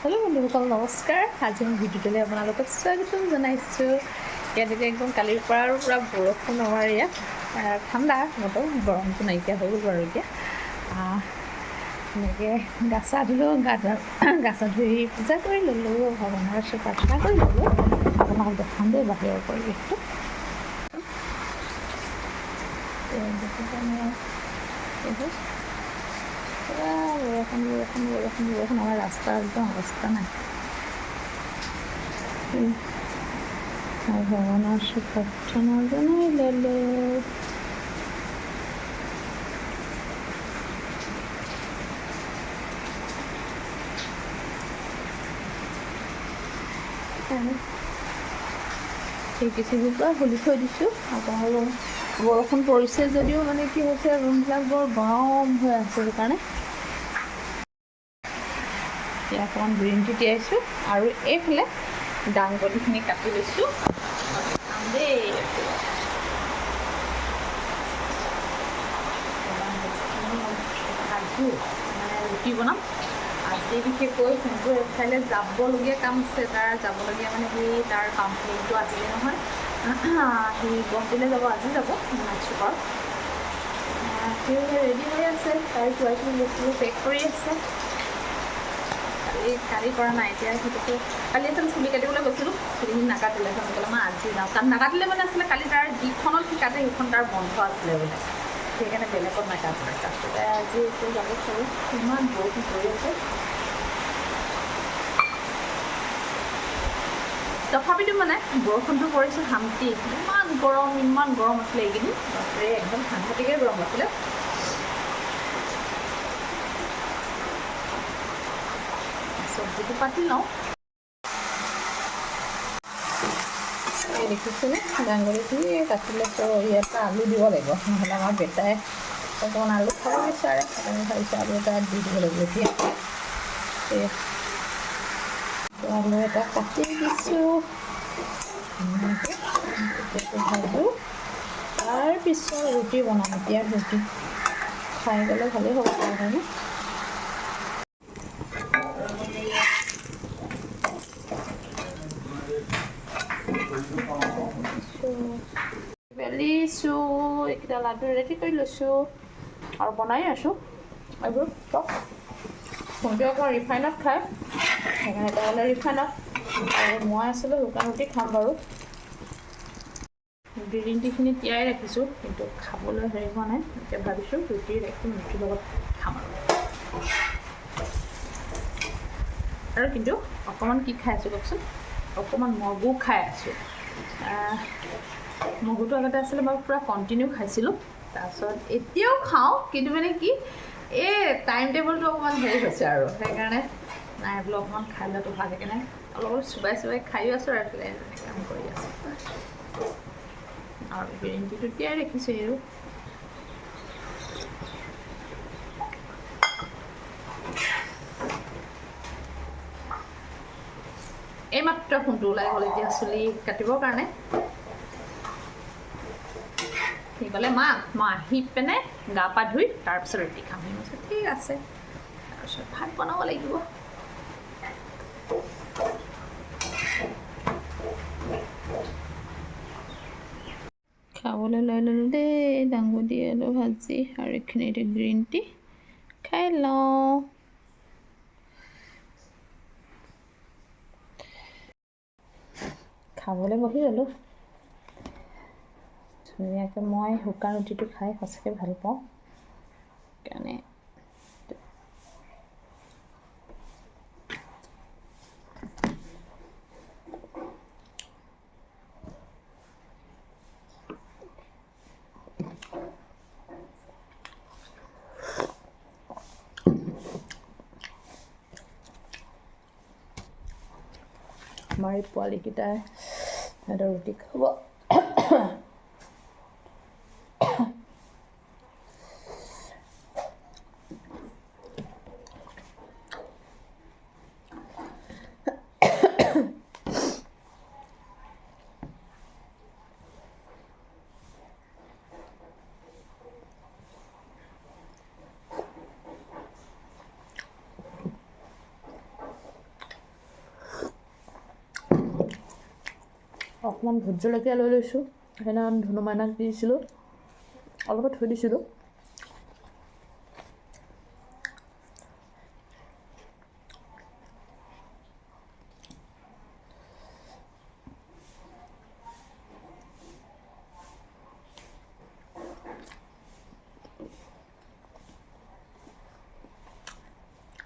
Hello' বন্ধুসকল নমস্কাৰ। আজি মই ভিডিঅ'টোলৈ আপোনালোকক স্বাগতম জনাইছোঁ। ইয়াত এতিয়া একদম কালিৰ পৰা আৰু পূৰা বৰষুণ আমাৰ ইয়াত। ঠাণ্ডা বতৰ গৰমটো নাইকিয়া হৈ গ'ল বাৰু এতিয়া। এনেকৈ গা চা ধুলোঁ গা গা চা ধুই পূজা কৰি ল'লোঁ ভগৱানৰ ওচৰত প্ৰাৰ্থনা কৰি ল'লোঁ। আপোনালোকক দেখাম দেই বাহিৰৰ পৰিৱেশটো। বৰষুণ বৰষুণ বৰষুণ বৰষুণ আমাৰ ৰাস্তাৰ একদম উম। আৰু ভগৱানৰ ওচৰত প্ৰাৰ্থনা জনাই ল'লোঁ আৰু খুলি থৈ দিছোঁ আকৌ বৰষুণ পৰিছে যদিও মানে কি হৈছে ৰুমবিলাক বৰ গৰম হৈ আছে সেইকাৰণে এতিয়া অকণমান গ্ৰীণ টি তিয়াইছোঁ আৰু এইফালে দাংবডিখিনি কাটি লৈছোঁ। দেই মানে ৰুটি বনাম। আজি বিশেষকৈ কিন্তু এফালে যাবলগীয়া কাম আছে, তাৰ যাবলগীয়া মানে সেই তাৰ কাম সেইটো আজিলে নহয় সি গুৱাহাটীলৈ যাব, আজি যাব নাইট চুপাৰ সিও ৰেডি হৈ আছে তাই কিবা কিবি বস্তুবোৰ পেক কৰি আছে। কালি কালি কৰা নাই, এতিয়া সেইটোকে কালি আচলতে চুলি কাটিবলৈ গৈছিলোঁ চুলিখিনি নাকাটিলে সোনকালে মই আজি যাওঁ। কাৰণ নাকাটিলে মানে আছিলে, কালি তাৰ যিখনত সি কাটে, সেইখন তাৰ বন্ধ আছিলে বোলে। সেইকাৰণে বেলেগত নাকাটে তাৰপিছতে আজি এতিয়া যাব চাগে। ইমান বৰষুণ পৰি আছে। তথাপিতো মানে বৰষুণটো পৰিছে শান্তি। ইমান গৰম ইমান গৰম আছিলে এইকেইদিন। বাপৰে, একদম সাংঘাতিকে গৰম আছিলে। পাতি লওঁ এই দেখিছেনে দাংবডিখিনি কাটি লৈছোঁ ইয়াত আলু দিব লাগিব নহ'লে আমাৰ বেটাই অকণমান আলু খাব বিচাৰে সেইকাৰণে ভাবিছোঁ আলু এটা দি দিব লাগিব এতিয়া আলু এটা কাটি দিছোঁ ভাজোঁ তাৰপিছত ৰুটি বনাম এতিয়া ৰুটি খাই গ'লে ভালেই হ'ব কাৰণে এইকেইটা লাডু ৰেডি কৰি লৈছোঁ আৰু বনাই আছোঁ। এইবোৰ চব। ভণ্টি অকণ ৰিফাইনত খায়। সেইকাৰণে ৰিফাইনত আৰু মই আছিলোঁ শুকান ৰুটি খাম বাৰু। গ্ৰীণ টিখিনি তিয়াই ৰাখিছোঁ কিন্তু খাবলৈ হেৰি হোৱা নাই। এতিয়া ভাবিছোঁ ৰুটি ৰাখিম ৰুটিৰ লগত খাম আৰু। আৰু কিন্তু অকণমান কি খাই আছোঁ কওকচোন? অকণমান মগু খাই আছোঁ। মগুটো আগতে আছিলে মই পূৰা কণ্টিনিউ খাইছিলোঁ। তাৰপিছত এতিয়াও খাওঁ কিন্তু মানে কি এই টাইম টেবুলটো অকণমান হেৰি হৈছে আৰু সেইকাৰণে নাই বোলো অকণমান খাই লোৱাটো ভাল সেইকাৰণে অলপ অলপ চুবাই চুবাই খায়ো আছোঁ আৰু এইফালে কাম কৰি আছোঁ। আৰু গ্ৰীণ টিটো তিয়াই ৰাখিছোঁ আৰু এইমাত্ৰ ফোনটো ওলাই গ'ল এতিয়া চুলি কাটিবৰ কাৰণে। সি ক'লে মা আহি পিনে গা পা ধুই, তাৰপিছত ৰুটি খাম। সি ঠিক আছে। তাৰপিছত ভাত বনাব লাগিব। খাবলৈ লৈ ল'লোঁ দেই দাংবডি আলু ভাজি আৰু এইখিনি এতিয়া গ্ৰীণ টি খাই লওঁ। খাবলৈ বহি ল'লোঁ। ধুনীয়াকৈ মই শুকান ৰুটিটো খাই সঁচাকৈ ভাল পাওঁ সেইকাৰণে আমাৰ এই পোৱালিকেইটাই সিহঁতৰ ৰুটি খাব অকণমান ভোট জলকীয়া লৈ লৈছোঁ। সেইদিনাখন ধুনু মাইনাক দিছিলোঁ। অলপত থৈ দিছিলোঁ।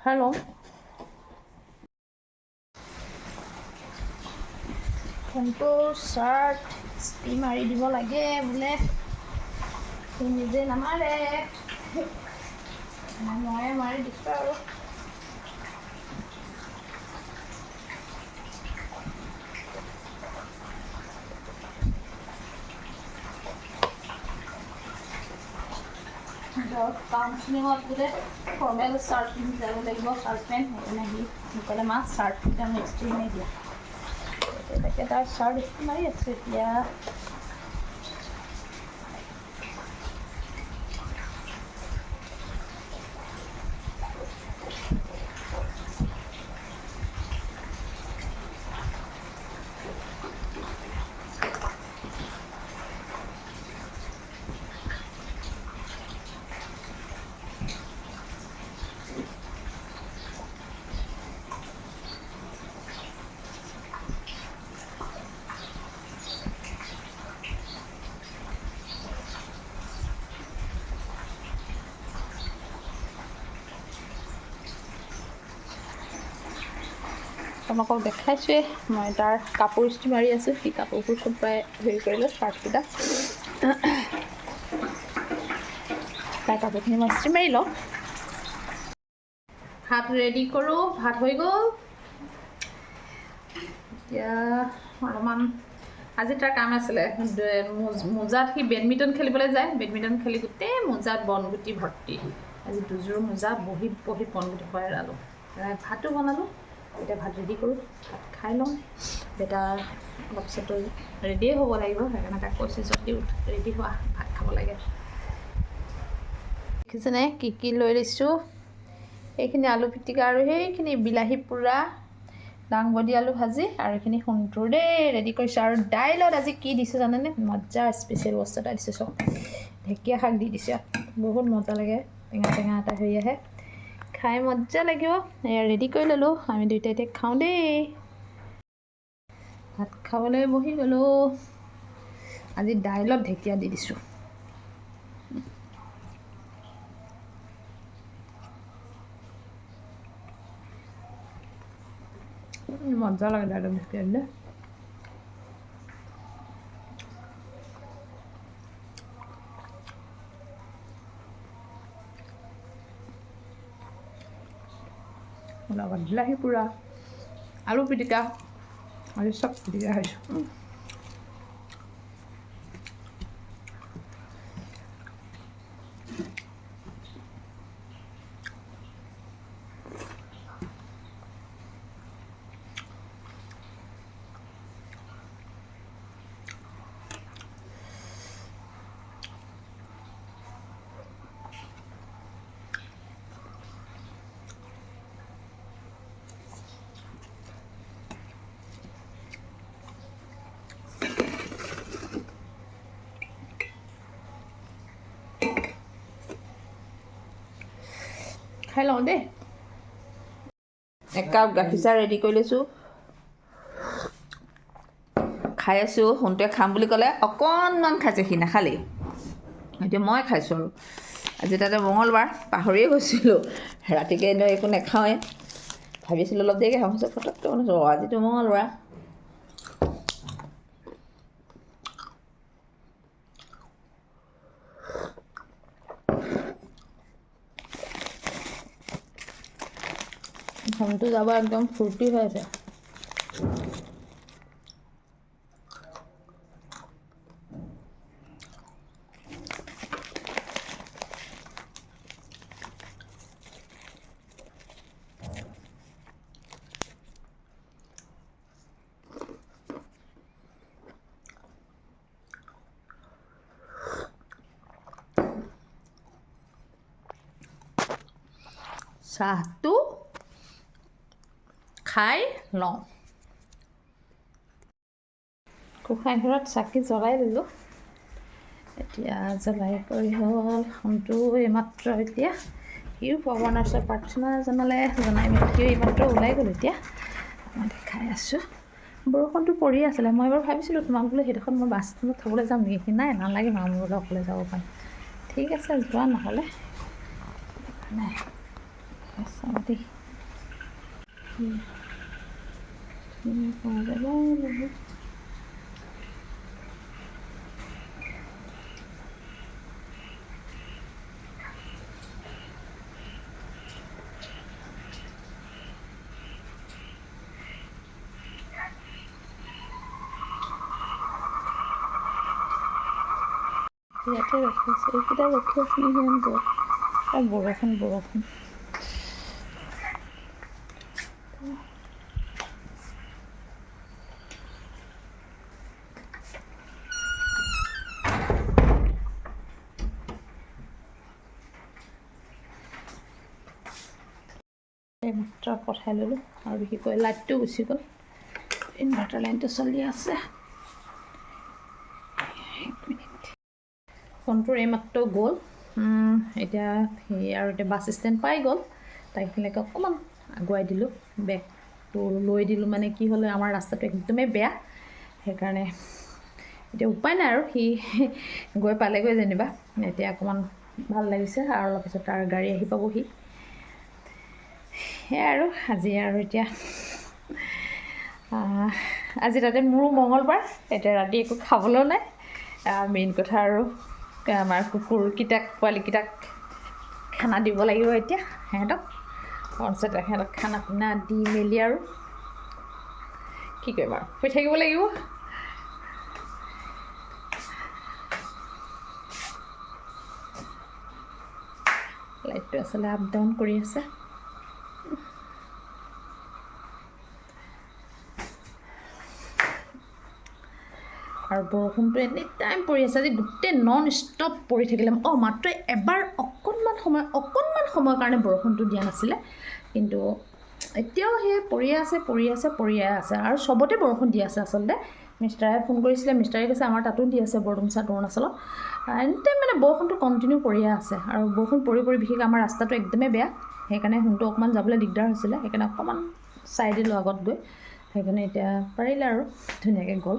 হেল্ল' ফোনটো চাৰ্ট স্ত্ৰী মাৰি দিব লাগে বোলে। সি নিজে নামাৰে। ময়ে মাৰি দিছোঁ আৰু। বোলে ফৰ্মেল চাৰ্ট পিন্ধি যাব লাগিব চাৰ্ট পেণ্ট সেইকাৰণে সি মোক ক'লে মা চাৰ্টকেইটা মোক ইস্ত্ৰি মাৰি দিয়া। arkadaşlar. Üstüme yatır ya. তোমালোকক দেখাইছোৱে মই তাৰ কাপোৰ ইস্ত্ৰি মাৰি আছোঁ। সি কাপোৰবোৰ চব প্ৰায় হেৰি কৰিলে চাৰ্টকেইটা। তাৰ কাপোৰখিনি মই ইস্ত্ৰি মাৰি লওঁ। ভাত ৰেডি কৰোঁ ভাত হৈ গ'ল। এতিয়া অলপমান আজি তাৰ কাম আছিলে। মোজাত সি বেডমিণ্টন খেলিবলৈ যায়। বেডমিণ্টন খেলি গোটেই মোজাত বনগুটি ভৰ্তি। আজি দুযোৰ মোজা বহি বহি বনগুটি খুৱাই এৰালোঁ ভাতো বনালোঁ। এতিয়া ভাত ৰেডি কৰোঁ ভাত খাই লওঁ। বেটা অলপ পিছতো ৰেডিয়ে হ'ব লাগিব সেইকাৰণে তাক কৈছোঁ যদি ৰেডি হোৱা ভাত খাব লাগে। দেখিছেনে কি কি লৈ দিছোঁ? এইখিনি আলু পিটিকা আৰু সেইখিনি বিলাহী পোৰা দাংবডি আলু ভাজি আৰু এইখিনি সোনটোৰ দেই ৰেডি কৰিছোঁ। আৰু দাইলত আজি কি দিছোঁ জানেনে? মজা স্পেচিয়েল বস্তু এটা দিছোঁ চব। ঢেকীয়া শাক দি দিছোঁ। বহুত মজা লাগে। টেঙা টেঙা এটা হৈ আহে। খাই মজা লাগিব। এয়া ৰেডি কৰি ল'লোঁ। আমি দুইটা এতিয়া খাওঁ দেই। ভাত খাবলৈ বহি গ'লোঁ। আজি দাইলত ঢেকীয়া দি দিছোঁ। মজা লাগে দাইলত ঢেকীয়া দিলে। লগত বিলাহী পোৰা আলু পিটিকা আৰু চব খাই লওঁ দেই। একাপ গাখীৰ চাহ ৰেডি কৰি লৈছোঁ। খাই আছোঁ সোণটোৱে খাম বুলি ক'লে অকণমান খাইছে সি নাখালেই। এতিয়া মই খাইছোঁ আৰু। আজি তাতে মঙলবাৰ পাহৰিয়ে গৈছিলোঁ। ৰাতিকৈ এনেও একো নাখাওঁৱে ভাবিছিলোঁ অলপ দেৰিকৈ খাম পিছত বনাইছোঁ। অঁ আজিতো মঙলবাৰ ঘামটো যাব একদম ফূৰ্তি হৈ আছে। চাহটো খাই লওঁ গোঁসাই ঘৰত চাকি জ্বলাই দিলোঁ এতিয়া জ্বলাই কৰি হ'ল সোণটো এইমাত্ৰ এতিয়া সিও ভগৱানৰ ওচৰত প্ৰাৰ্থনা জনালে জনাই মেলি সিও এইমাত্ৰ ওলাই গ'ল এতিয়া মই দেখাই আছোঁ বৰষুণটো পৰি আছিলে মই এবাৰ ভাবিছিলোঁ তোমাক বোলে সেইডোখৰত মই বাছ ষ্টেণ্ডত থ'বলৈ যাম নেকি নাই নালাগে মা মোৰ বোলে অকলে যাব পাৰিম ঠিক আছে যোৱা নহ'লে নাই দেই কি কি পোৱা যাব লাগিব ইয়াতে ৰখি আছে এইকেইটা ৰখি আছে সিহঁত আৰু বৰষুণ বৰষুণ পঠাই ল'লোঁ আৰু বিশেষকৈ লাইটটো গুচি গ'ল। ইনভাৰ্টাৰ লাইনটো চলি আছে। ফোনটোৰ এইমাত্ৰ গ'ল। এতিয়া আৰু এতিয়া বাছ ষ্টেণ্ড পাই গ'ল। তাইখিনিলৈকে অকণমান আগুৱাই দিলোঁ। বেগটো লৈ দিলোঁ মানে কি হ'লে, আমাৰ ৰাস্তাটো একদমেই বেয়া। সেইকাৰণে এতিয়া উপায় নাই আৰু সি গৈ পালেগৈ যেনিবা। এতিয়া অকণমান ভালো লাগিছে আৰু অলপ পিছত তাৰ গাড়ী আহি পাবহি। সেয়াই আৰু আজি আৰু এতিয়া আজি তাতে মোৰো মঙলবাৰ এতিয়া ৰাতি একো খাবলৈও নাই। মেইন কথা আৰু আমাৰ কুকুৰকেইটাক পোৱালিকেইটাক খানা দিব লাগিব এতিয়া সিহঁতক। তাৰপিছত সিহঁতক খানা পিনা দি মেলি আৰু। কি কৰিম আৰু শুই থাকিব লাগিব। লাইটটো আচলতে আপ ডাউন কৰি আছে। আৰু বৰষুণটো এনি টাইম পৰি আছে, আজি গোটেই নন ষ্টপ পৰি থাকিলে। অঁ, মাত্ৰ এবাৰ অকণমান সময়, অকণমান সময়ৰ কাৰণে বৰষুণটো দিয়া নাছিলে। কিন্তু এতিয়াও সেই পৰিয়ে আছে পৰি আছে, পৰিয়ে আছে। আৰু চবতে বৰষুণ দি আছে আচলতে। মিষ্টাৰে ফোন কৰিছিলে, মিষ্টাৰে কৈছে, আমাৰ তাতো দি আছে বৰডুমচাত অৰুণাচলত। এনি টাইম মানে বৰষুণটো কণ্টিনিউ পৰিয়ে আছে। আৰু বৰষুণ পৰি পৰি বিশেষকৈ আমাৰ ৰাস্তাটো একদমেই বেয়া। সেইকাৰণে সোনটো অকণমান যাবলৈ দিগদাৰ হৈছিলে। সেইকাৰণে অকণমান চাই দিলোঁ আগত গৈ সেইকাৰণে এতিয়া পাৰিলে আৰু ধুনীয়াকৈ গ'ল।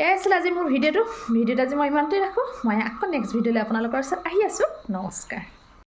এয়াই আছিলে আজি মোৰ ভিডিঅ'টো। ভিডিঅ'টো আজি মই ইমানতেই ৰাখোঁ। মই আকৌ নেক্সট ভিডিঅ'লৈ আপোনালোকৰ ওচৰত আহি আছোঁ। নমস্কাৰ।